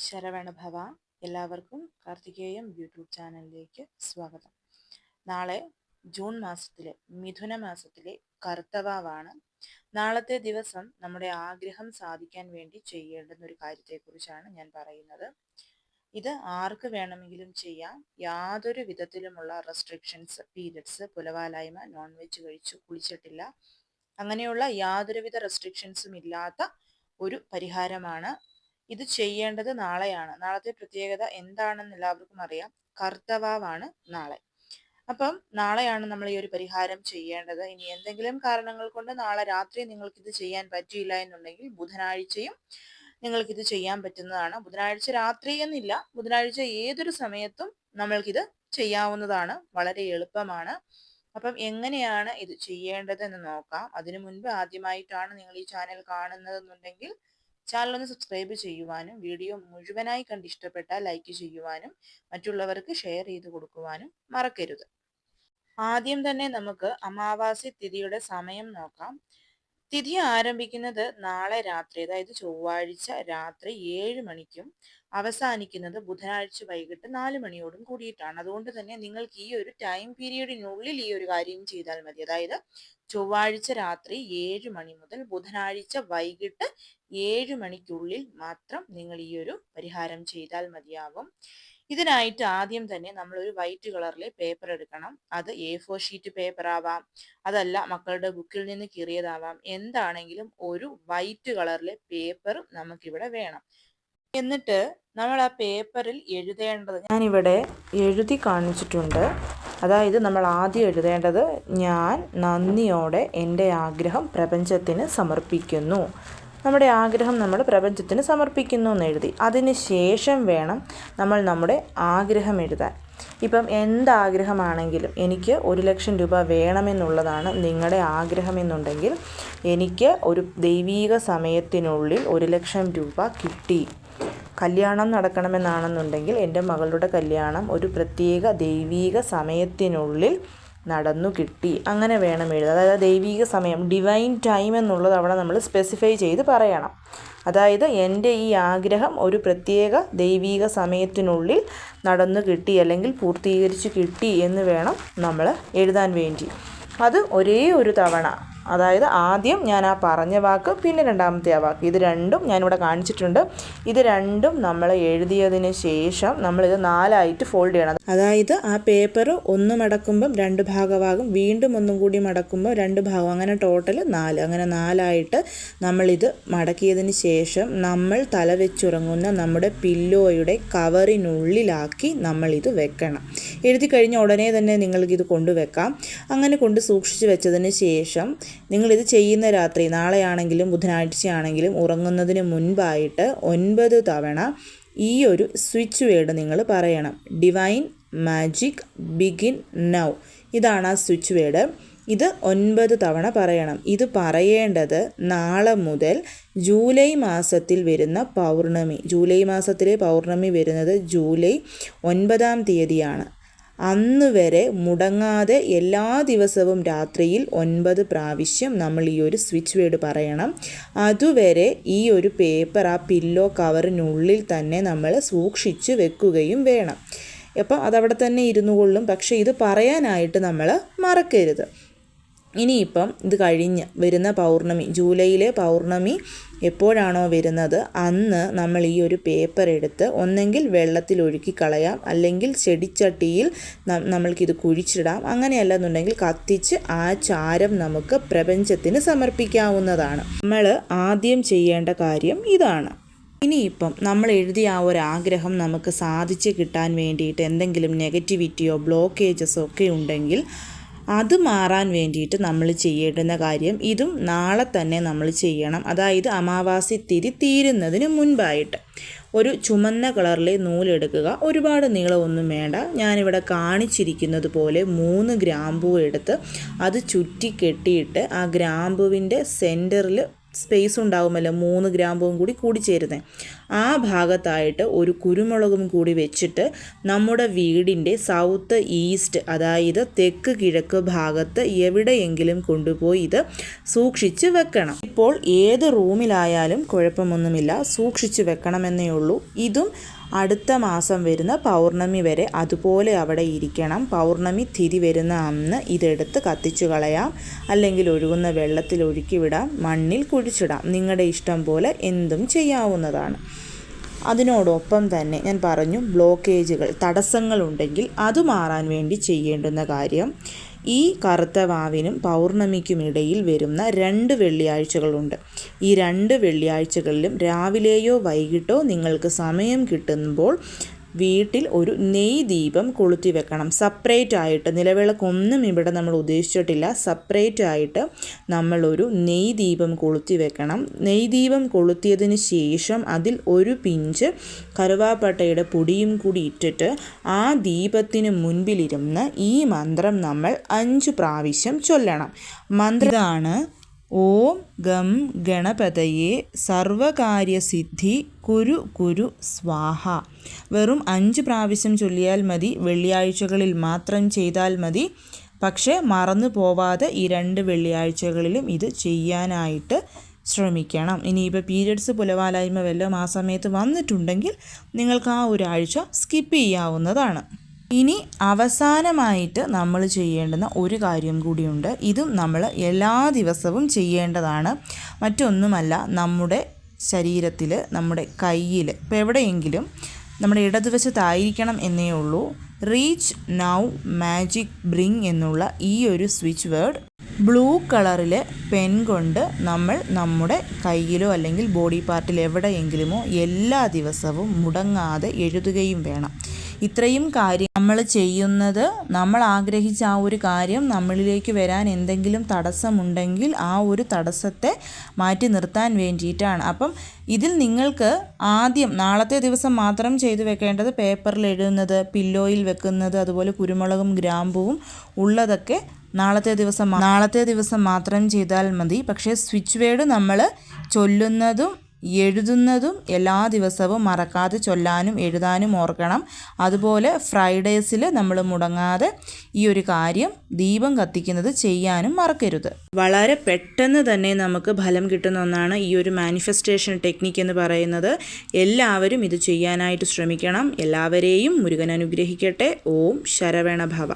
ശരവണഭവ എല്ലാവർക്കും കാർത്തികേയം യൂട്യൂബ് ചാനലിലേക്ക് സ്വാഗതം. നാളെ ജൂൺ മാസത്തിലെ മിഥുന മാസത്തിലെ കർത്തവാവാണ് നാളത്തെ ദിവസം നമ്മുടെ ആഗ്രഹം സാധിക്കാൻ വേണ്ടി ചെയ്യേണ്ടുന്ന ഒരു കാര്യത്തെക്കുറിച്ചാണ് ഞാൻ പറയുന്നത്. ഇത് ആർക്ക് വേണമെങ്കിലും ചെയ്യാം. യാതൊരു വിധത്തിലുമുള്ള റെസ്ട്രിക്ഷൻസ് പീരിയഡ്സ് പുലവാലായ്മ നോൺ വെജ് കഴിച്ചു കുളിച്ചിട്ടില്ല. അങ്ങനെയുള്ള യാതൊരുവിധ റെസ്ട്രിക്ഷൻസും ഇല്ലാത്ത ഒരു പരിഹാരമാണ് ഇത് ചെയ്യേണ്ടത് നാളെയാണ്. നാളത്തെ പ്രത്യേകത എന്താണെന്ന് എല്ലാവർക്കും അറിയാം. കർത്തവാവാണ് നാളെ. അപ്പം നാളെയാണ് നമ്മൾ ഈ ഒരു പരിഹാരം ചെയ്യേണ്ടത്. ഇനി എന്തെങ്കിലും കാരണങ്ങൾ കൊണ്ട് നാളെ രാത്രി നിങ്ങൾക്ക് ഇത് ചെയ്യാൻ പറ്റിയില്ല എന്നുണ്ടെങ്കിൽ ബുധനാഴ്ചയും നിങ്ങൾക്കിത് ചെയ്യാൻ പറ്റുന്നതാണ്. ബുധനാഴ്ച രാത്രി എന്നില്ല ബുധനാഴ്ച ഏതൊരു സമയത്തും നമ്മൾക്കിത് ചെയ്യാവുന്നതാണ്. വളരെ എളുപ്പമാണ്. അപ്പം എങ്ങനെയാണ് ഇത് ചെയ്യേണ്ടത് എന്ന് നോക്കാം. അതിനു മുൻപ് ആദ്യമായിട്ടാണ് നിങ്ങൾ ഈ ചാനൽ കാണുന്നതെന്നുണ്ടെങ്കിൽ ചാനൽ ഒന്ന് സബ്സ്ക്രൈബ് ചെയ്യുവാനും വീഡിയോ മുഴുവനായി കണ്ട് ഇഷ്ടപ്പെട്ടാൽ ലൈക്ക് ചെയ്യുവാനും മറ്റുള്ളവർക്ക് ഷെയർ ചെയ്ത് കൊടുക്കുവാനും മറക്കരുത്. ആദ്യം തന്നെ നമുക്ക് അമാവാസി തിഥിയുടെ സമയം നോക്കാം. തിഥി ആരംഭിക്കുന്നത് നാളെ രാത്രി അതായത് ചൊവ്വാഴ്ച രാത്രി ഏഴ് മണിക്കും അവസാനിക്കുന്നത് ബുധനാഴ്ച വൈകിട്ട് നാല് മണിയോടും കൂടിയിട്ടാണ്. അതുകൊണ്ട് തന്നെ നിങ്ങൾക്ക് ഈ ഒരു ടൈം പീരീഡിനുള്ളിൽ ഈ ഒരു കാര്യം ചെയ്താൽ മതി. അതായത് ചൊവ്വാഴ്ച രാത്രി ഏഴ് മണി മുതൽ ബുധനാഴ്ച വൈകിട്ട് ഏഴ് മണിക്കുള്ളിൽ മാത്രം നിങ്ങൾ ഈ ഒരു പരിഹാരം ചെയ്താൽ മതിയാകും ഇതിനായിട്ട് ആദ്യം തന്നെ നമ്മൾ ഒരു വൈറ്റ് കളറിലെ പേപ്പർ എടുക്കണം. അത് എ ഫോർ ഷീറ്റ് പേപ്പർ ആവാം. അതല്ല മക്കളുടെ ബുക്കിൽ നിന്ന് കീറിയതാവാം. എന്താണെങ്കിലും ഒരു വൈറ്റ് കളറിലെ പേപ്പർ നമുക്കിവിടെ വേണം. എന്നിട്ട് നമ്മൾ ആ പേപ്പറിൽ എഴുതേണ്ടത് ഞാനിവിടെ എഴുതി കാണിച്ചിട്ടുണ്ട്. അതായത് നമ്മൾ ആദ്യം എഴുതേണ്ടത് ഞാൻ നന്ദിയോടെ എന്റെ ആഗ്രഹം പ്രപഞ്ചത്തിന് സമർപ്പിക്കുന്നു. നമ്മുടെ ആഗ്രഹം നമ്മൾ പ്രപഞ്ചത്തിന് സമർപ്പിക്കുന്നു എന്ന് എഴുതി. അതിന് ശേഷം വേണം നമ്മൾ നമ്മുടെ ആഗ്രഹം എഴുതാൻ. ഇപ്പം എന്താഗ്രഹമാണെങ്കിലും എനിക്ക് ഒരു ലക്ഷം രൂപ വേണമെന്നുള്ളതാണ് നിങ്ങളുടെ ആഗ്രഹമെന്നുണ്ടെങ്കിൽ എനിക്ക് ഒരു ദൈവീക സമയത്തിനുള്ളിൽ ഒരു ലക്ഷം രൂപ കിട്ടി. കല്യാണം നടക്കണമെന്നാണെന്നുണ്ടെങ്കിൽ എന്റെ മകളുടെ കല്യാണം ഒരു പ്രത്യേക ദൈവീക സമയത്തിനുള്ളിൽ നടന്നു കിട്ടി. അങ്ങനെ വേണം എഴുതാൻ. അതായത് ദൈവിക സമയം ഡിവൈൻ ടൈം എന്നുള്ളത് അവിടെ നമ്മൾ സ്പെസിഫൈ ചെയ്ത് പറയണം. അതായത് എന്റെ ഈ ആഗ്രഹം ഒരു പ്രത്യേക ദൈവിക സമയത്തിനുള്ളിൽ നടന്നു കിട്ടി അല്ലെങ്കിൽ പൂർത്തീകരിച്ച് കിട്ടി എന്ന് വേണം നമ്മൾ എഴുതാൻ വേണ്ടി. അത് ഒരേ ഒരു തവണ. അതായത് ആദ്യം ഞാൻ ആ പറഞ്ഞ വാക്ക് പിന്നെ രണ്ടാമത്തെ ആ വാക്ക്. ഇത് രണ്ടും ഞാനിവിടെ കാണിച്ചിട്ടുണ്ട്. ഇത് രണ്ടും നമ്മൾ എഴുതിയതിന് ശേഷം നമ്മളിത് നാലായിട്ട് ഫോൾഡ് ചെയ്യണം. അതായത് ആ പേപ്പർ ഒന്ന് മടക്കുമ്പം രണ്ട് ഭാഗമാകും വീണ്ടും ഒന്നും കൂടി മടക്കുമ്പോൾ രണ്ട് ഭാഗം. അങ്ങനെ ടോട്ടൽ നാല്. അങ്ങനെ നാലായിട്ട് നമ്മളിത് മടക്കിയതിന് ശേഷം നമ്മൾ തല വെച്ചുറങ്ങുന്ന നമ്മുടെ പില്ലോയുടെ കവറിനുള്ളിലാക്കി നമ്മളിത് വെക്കണം. എഴുതി കഴിഞ്ഞ ഉടനെ തന്നെ നിങ്ങൾക്കിത് കൊണ്ടുവെക്കാം. അങ്ങനെ കൊണ്ട് സൂക്ഷിച്ച് വെച്ചതിന് ശേഷം നിങ്ങളിത് ചെയ്യുന്ന രാത്രി നാളെയാണെങ്കിലും ബുധനാഴ്ചയാണെങ്കിലും ഉറങ്ങുന്നതിന് മുൻപായിട്ട് ഒൻപത് തവണ ഈ ഒരു സ്വിച്ച് വേർഡ് നിങ്ങൾ പറയണം. ഡിവൈൻ മാജിക് ബിഗിൻ നൗ ഇതാണ് ആ സ്വിച്ച് വേർഡ് ഇത് ഒൻപത് തവണ പറയണം. ഇത് പറയേണ്ടത് നാളെ മുതൽ ജൂലൈ മാസത്തിൽ വരുന്ന പൗർണമി. ജൂലൈ മാസത്തിലെ പൗർണമി വരുന്നത് ജൂലൈ ഒൻപതാം തീയതിയാണ്. അന്ന് വരെ മുടങ്ങാതെ എല്ലാ ദിവസവും രാത്രിയിൽ ഒൻപത് പ്രാവശ്യം നമ്മൾ ഈ ഒരു സ്വിച്ച് വേഡ് പറയണം. അതുവരെ ഈ ഒരു പേപ്പർ ആ പില്ലോ കവറിനുള്ളിൽ തന്നെ നമ്മൾ സൂക്ഷിച്ച് വെക്കുകയും വേണം. അപ്പം അതവിടെ തന്നെ ഇരുന്നു കൊള്ളും പക്ഷേ ഇത് പറയാനായിട്ട് നമ്മൾ മറക്കരുത്. ഇനിയിപ്പം ഇത് കഴിഞ്ഞ് വരുന്ന പൗർണമി ജൂലൈയിലെ പൗർണമി എപ്പോഴാണോ വരുന്നത് അന്ന് നമ്മൾ ഈ ഒരു പേപ്പർ എടുത്ത് ഒന്നെങ്കിൽ വെള്ളത്തിൽ ഒഴുക്കി കളയാം അല്ലെങ്കിൽ ചെടിച്ചട്ടിയിൽ നമ്മൾക്കിത് കുഴിച്ചിടാം അങ്ങനെയല്ലെന്നുണ്ടെങ്കിൽ കത്തിച്ച് ആ ചാരം നമുക്ക് പ്രപഞ്ചത്തിന് സമർപ്പിക്കാവുന്നതാണ്. നമ്മൾ ആദ്യം ചെയ്യേണ്ട കാര്യം ഇതാണ്. ഇനിയിപ്പം നമ്മൾ എഴുതിയ ആ ഒരു ആഗ്രഹം നമുക്ക് സാധിച്ച് കിട്ടാൻ വേണ്ടിയിട്ട് എന്തെങ്കിലും നെഗറ്റിവിറ്റിയോ ബ്ലോക്കേജസോ ഒക്കെ ഉണ്ടെങ്കിൽ അത് മാറാൻ വേണ്ടിയിട്ട് നമ്മൾ ചെയ്യേണ്ടുന്ന കാര്യം ഇതും നാളെ തന്നെ നമ്മൾ ചെയ്യണം. അതായത് അമാവാസി തിരി തീരുന്നതിന് മുൻപായിട്ട് ഒരു ചുമന്ന കളറിലെ നൂലെടുക്കുക. ഒരുപാട് നീളമൊന്നും വേണ്ട. ഞാനിവിടെ കാണിച്ചിരിക്കുന്നത് പോലെ മൂന്ന് ഗ്രാമ്പൂ എടുത്ത് അത് ചുറ്റി കെട്ടിയിട്ട് ആ ഗ്രാമ്പുവിന്റെ സെന്ററിൽ സ്പേസ് ഉണ്ടാകുമല്ലോ മൂന്ന് ഗ്രാമ്പും കൂടി കൂടിച്ചേരുന്നത് ആ ഭാഗത്തായിട്ട് ഒരു കുരുമുളകും കൂടി വെച്ചിട്ട് നമ്മുടെ വീടിന്റെ സൗത്ത് ഈസ്റ്റ് അതായത് തെക്ക് കിഴക്ക് ഭാഗത്ത് എവിടെയെങ്കിലും കൊണ്ടുപോയി ഇത് സൂക്ഷിച്ച് വെക്കണം. ഇപ്പോൾ ഏത് റൂമിലായാലും കുഴപ്പമൊന്നുമില്ല. സൂക്ഷിച്ച് വെക്കണമെന്നേ ഉള്ളൂ. ഇതും അടുത്ത മാസം വരുന്ന പൗർണമി വരെ അതുപോലെ അവിടെ ഇരിക്കണം. പൗർണമി തിരി വരുന്ന അന്ന് ഇതെടുത്ത് കത്തിച്ചു കളയാം. അല്ലെങ്കിൽ ഒഴുകുന്ന വെള്ളത്തിൽ ഒഴുക്കിവിടാം മണ്ണിൽ കുഴിച്ചിടാം. നിങ്ങളുടെ ഇഷ്ടം പോലെ എന്തും ചെയ്യാവുന്നതാണ്. അതിനോടൊപ്പം തന്നെ ഞാൻ പറഞ്ഞു ബ്ലോക്കേജുകൾ തടസ്സങ്ങളുണ്ടെങ്കിൽ അത് മാറാൻ വേണ്ടി ചെയ്യേണ്ടുന്ന കാര്യം ഈ കറുത്ത വാവിനും പൗർണമിക്കുമിടയിൽ വരുന്ന രണ്ട് വെള്ളിയാഴ്ചകളുണ്ട്. ഈ രണ്ട് വെള്ളിയാഴ്ചകളിലും രാവിലെയോ വൈകിട്ടോ നിങ്ങൾക്ക് സമയം കിട്ടുമ്പോൾ വീട്ടിൽ ഒരു നെയ് ദീപം കൊളുത്തി വെക്കണം. സപ്പറേറ്റ് ആയിട്ട് നിലവിളക്കൊന്നും ഇവിടെ നമ്മൾ ഉദ്ദേശിച്ചിട്ടില്ല. സപ്പറേറ്റ് ആയിട്ട് നമ്മളൊരു നെയ് ദീപം കൊളുത്തി വെക്കണം. നെയ് ദീപം കൊളുത്തിയതിന് ശേഷം അതിൽ ഒരു പിഞ്ച് കറുവാപ്പട്ടയുടെ പൊടിയും കൂടി ഇട്ടിട്ട് ആ ദീപത്തിന് മുൻപിലിരുന്ന് ഈ മന്ത്രം നമ്മൾ അഞ്ച് പ്രാവശ്യം ചൊല്ലണം. മന്ത്രമാണ് ഓം ഗം ഗണപതയെ സർവകാര്യസിദ്ധി കുരു കുരു സ്വാഹ. വെറും അഞ്ച് പ്രാവശ്യം ചൊല്ലിയാൽ മതി വെള്ളിയാഴ്ചകളിൽ മാത്രം ചെയ്താൽ മതി. പക്ഷേ മറന്നു പോവാതെ ഈ രണ്ട് വെള്ളിയാഴ്ചകളിലും ഇത് ചെയ്യാനായിട്ട് ശ്രമിക്കണം. ഇനിയിപ്പോൾ പീരിയഡ്സ് പുലവാലായ്മ വല്ലതും ആ സമയത്ത് വന്നിട്ടുണ്ടെങ്കിൽ നിങ്ങൾക്ക് ആ ഒരാഴ്ച സ്കിപ്പ് ചെയ്യാവുന്നതാണ്. ഇനി അവസാനമായിട്ട് നമ്മൾ ചെയ്യേണ്ടുന്ന ഒരു കാര്യം കൂടിയുണ്ട്. ഇതും നമ്മൾ എല്ലാ ദിവസവും ചെയ്യേണ്ടതാണ്. മറ്റൊന്നുമല്ല നമ്മുടെ ശരീരത്തിൽ നമ്മുടെ കയ്യിൽ ഇപ്പോൾ എവിടെയെങ്കിലും നമ്മുടെ ഇടതുവശത്തായിരിക്കണം എന്നേ ഉള്ളൂ. റീച്ച് നൗ മാജിക് ബ്രിങ് എന്നുള്ള ഈ ഒരു സ്വിച്ച് വേർഡ് ബ്ലൂ കളറിൽ പെൻ കൊണ്ട് നമ്മൾ നമ്മുടെ കയ്യിലോ അല്ലെങ്കിൽ ബോഡി പാർട്ടിൽ എവിടെയെങ്കിലുമോ എല്ലാ ദിവസവും മുടങ്ങാതെ എഴുതുകയും വേണം. ഇത്രയും കാര്യം നമ്മൾ ചെയ്യുന്നത് നമ്മൾ ആഗ്രഹിച്ച ആ ഒരു കാര്യം നമ്മളിലേക്ക് വരാൻ എന്തെങ്കിലും തടസ്സമുണ്ടെങ്കിൽ ആ ഒരു തടസ്സത്തെ മാറ്റി നിർത്താൻ വേണ്ടിയിട്ടാണ്. അപ്പം ഇതിൽ നിങ്ങൾക്ക് ആദ്യം നാളത്തെ ദിവസം മാത്രം ചെയ്തു വെക്കേണ്ടത് പേപ്പറിൽ എഴുതുന്നത് പില്ലോയിൽ വെക്കുന്നത് അതുപോലെ കുരുമുളകും ഗ്രാമ്പുവും ഉള്ളതൊക്കെ നാളത്തെ ദിവസം നാളത്തെ ദിവസം മാത്രം ചെയ്താൽ മതി. പക്ഷേ സ്വിച്ച് വേർഡ് നമ്മൾ ചൊല്ലുന്നതും എഴുതുന്നതും എല്ലാ ദിവസവും മറക്കാതെ ചൊല്ലാനും എഴുതാനും ഓർക്കണം. അതുപോലെ ഫ്രൈഡേസിൽ നമ്മൾ മുടങ്ങാതെ ഈ ഒരു കാര്യം ദീപം കത്തിക്കുന്നത് ചെയ്യാനും മറക്കരുത്. വളരെ പെട്ടെന്ന് തന്നെ നമുക്ക് ഫലം കിട്ടുന്ന ഒന്നാണ് ഈ ഒരു മാനിഫെസ്റ്റേഷൻ ടെക്നിക്ക് എന്ന് പറയുന്നത്. എല്ലാവരും ഇത് ചെയ്യാനായിട്ട് ശ്രമിക്കണം. എല്ലാവരെയും മുരുകൻ അനുഗ്രഹിക്കട്ടെ. ഓം ശരവണ ഭവ